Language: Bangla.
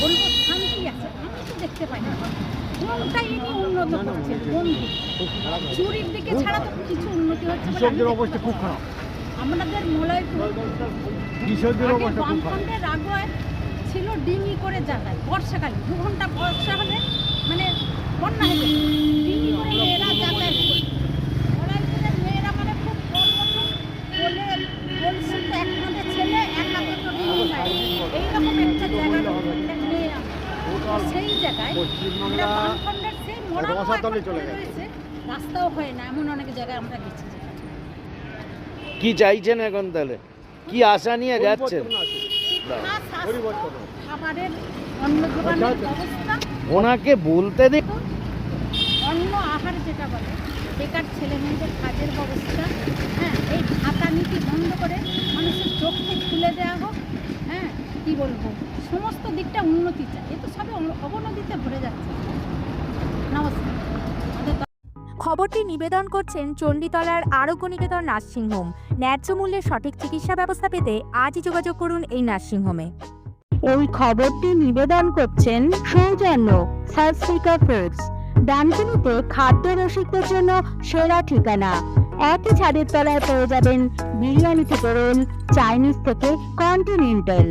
বলব শান্তি আছে? আমি তো দেখতে পাই না। কোনটা উন্নত চুরির দিকে ছাড়া তো কিছু উন্নতি হচ্ছে আমাদের ছিল ডিঙি করে যাতায় বর্ষাকালে। দু ঘণ্টা বর্ষা হলে মানে বন্যা হয়ে সেই জায়গায় আমরা পশ্চিমবাংলা সেই মোড়াও রসাতলে এখন চলে গেছে। রাস্তাও হয় না এমন অনেক জায়গায় আমরা গেছি কি চাইছেন এখন তাহলে? কি আশা নিয়ে যাচ্ছেন। খাবারের আচ্ছা, আচ্ছা। ওনাকে বলতে দিন অন্ন আহার যেটা বলে বেকার ছেলে মেয়েদের কাজের ব্যবস্থা হ্যাঁ এই ভাতা নীতি বন্ধ করে মানুষের চোখকে খুলে দেওয়া হোক কি বলব? সমস্ত দিকটা উন্নতি চাই এ তো সবে অবনতিতে ভরে যাচ্ছে। নমস্কার। খবরটি নিবেদন করছেন চণ্ডীতলার আরোগ্য নিকেতন নার্সিংহোম। ন্যায্য মূল্যে সঠিক চিকিৎসা ব্যবস্থা পেতে আজই যোগাযোগ করুন এই নার্সিংহোমে। এই খবরটি নিবেদন করছেন সৌজন্য সাবস্টিকা ফুডস ডানকুনিতে খাদ্য রসিকদের জন্য সেরা ঠিকানা। একই ছাদের তলায় পেয়ে যাবেন বিরিয়ানি থেকে রোল চাইনিজ থেকে কন্টিনেন্টাল।